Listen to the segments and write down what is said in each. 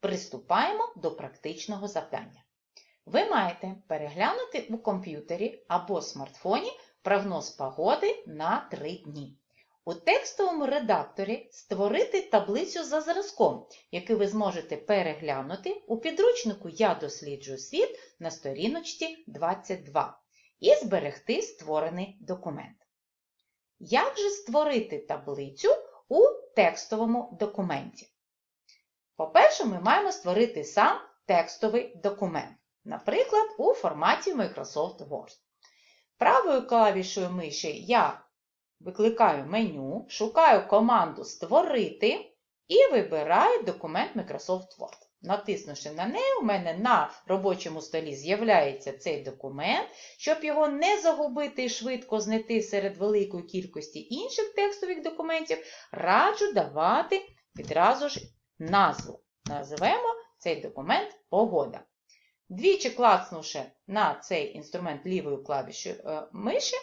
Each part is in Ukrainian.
Приступаємо до практичного завдання. Ви маєте переглянути у комп'ютері або смартфоні прогноз погоди на 3 дні. У текстовому редакторі створити таблицю за зразком, яку ви зможете переглянути у підручнику Я досліджую світ на сторіночці 22 і зберегти створений документ. Як же створити таблицю у текстовому документі? По-перше, ми маємо створити сам текстовий документ, наприклад, у форматі Microsoft Word. Правою клавішою миші я викликаю меню, шукаю команду Створити і вибираю документ Microsoft Word. Натиснувши на неї, у мене на робочому столі з'являється цей документ. Щоб його не загубити і швидко знайти серед великої кількості інших текстових документів, раджу давати відразу ж назву. Називемо цей документ Погода. Двічі клацнувши на цей інструмент лівою клавішою е, миші,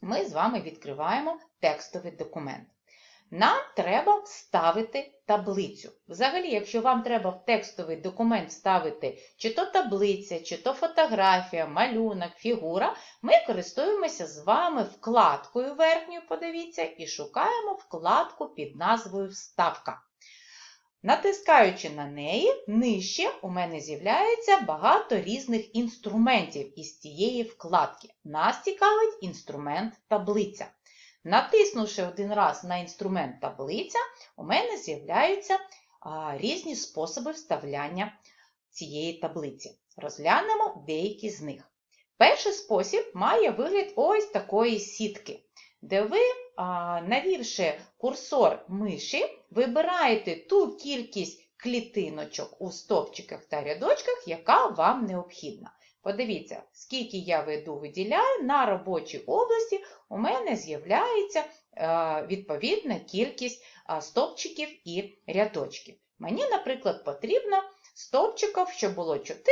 ми з вами відкриваємо текстовий документ. Нам треба вставити таблицю. Взагалі, якщо вам треба в текстовий документ вставити чи то таблиця, чи то фотографія, малюнок, фігура, ми користуємося з вами вкладкою верхньою, подивіться, і шукаємо вкладку під назвою Вставка. Натискаючи на неї, нижче у мене з'являється багато різних інструментів із цієї вкладки. Нас цікавить інструмент таблиця. Натиснувши один раз на інструмент таблиця, у мене з'являються різні способи вставляння цієї таблиці. Розглянемо деякі з них. Перший спосіб має вигляд ось такої сітки, де ви, навівши курсор миші, вибираєте ту кількість клітиночок у стовпчиках та рядочках, яка вам необхідна. Подивіться, скільки я веду виділяю, на робочій області у мене з'являється відповідна кількість стовпчиків і рядочків. Мені, наприклад, потрібно стовпчиків, щоб було 4,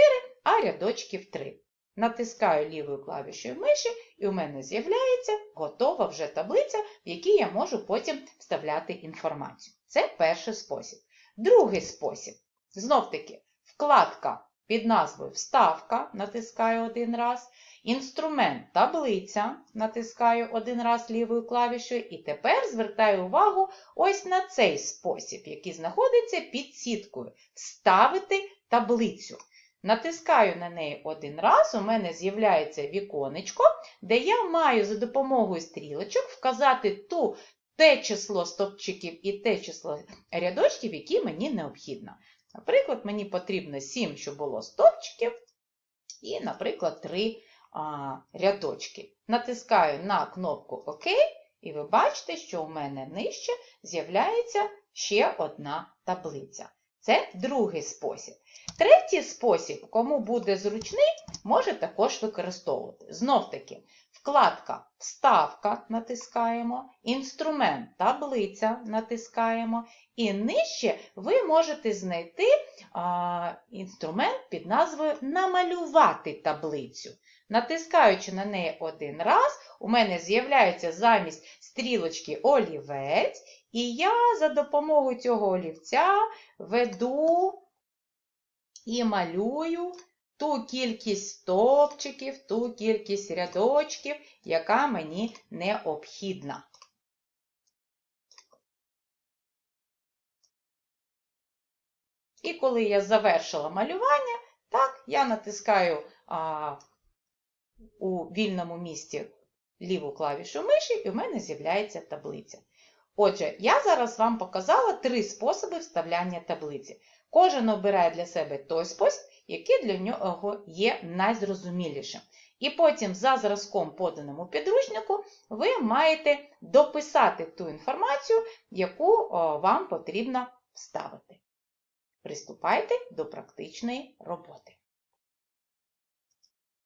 а рядочків 3. Натискаю лівою клавішою миші, і у мене з'являється готова вже таблиця, в якій я можу потім вставляти інформацію. Це перший спосіб. Другий спосіб. Знов-таки, вкладка під назвою Вставка, натискаю один раз. Інструмент таблиця, натискаю один раз лівою клавішою, і тепер звертаю увагу ось на цей спосіб, який знаходиться під сіткою Вставити таблицю. Натискаю на неї один раз, у мене з'являється віконечко, де я маю за допомогою стрілочок вказати ту, те число стовпчиків і те число рядочків, які мені необхідно. Наприклад, мені потрібно 7, щоб було стовпчиків, і, наприклад, 3 а, рядочки. Натискаю на кнопку ОК, і ви бачите, що у мене нижче з'являється ще одна таблиця. Це другий спосіб. Третій спосіб, кому буде зручний, може також використовувати. Знов таки, вкладка Вставка натискаємо, інструмент таблиця натискаємо, і нижче ви можете знайти а, інструмент під назвою Намалювати таблицю. Натискаючи на неї один раз, у мене з'являється замість стрілочки олівець, і я за допомогою цього олівця веду і малюю ту кількість стовпчиків, ту кількість рядочків, яка мені необхідна. І коли я завершила малювання, так, я натискаю а, у вільному місці ліву клавішу миші, і в мене з'являється таблиця. Отже, я зараз вам показала три способи вставляння таблиці. Кожен обирає для себе той спосіб, який для нього є найзрозумілішим. І потім, за зразком, поданим у підручнику, ви маєте дописати ту інформацію, яку вам потрібно вставити. Приступайте до практичної роботи.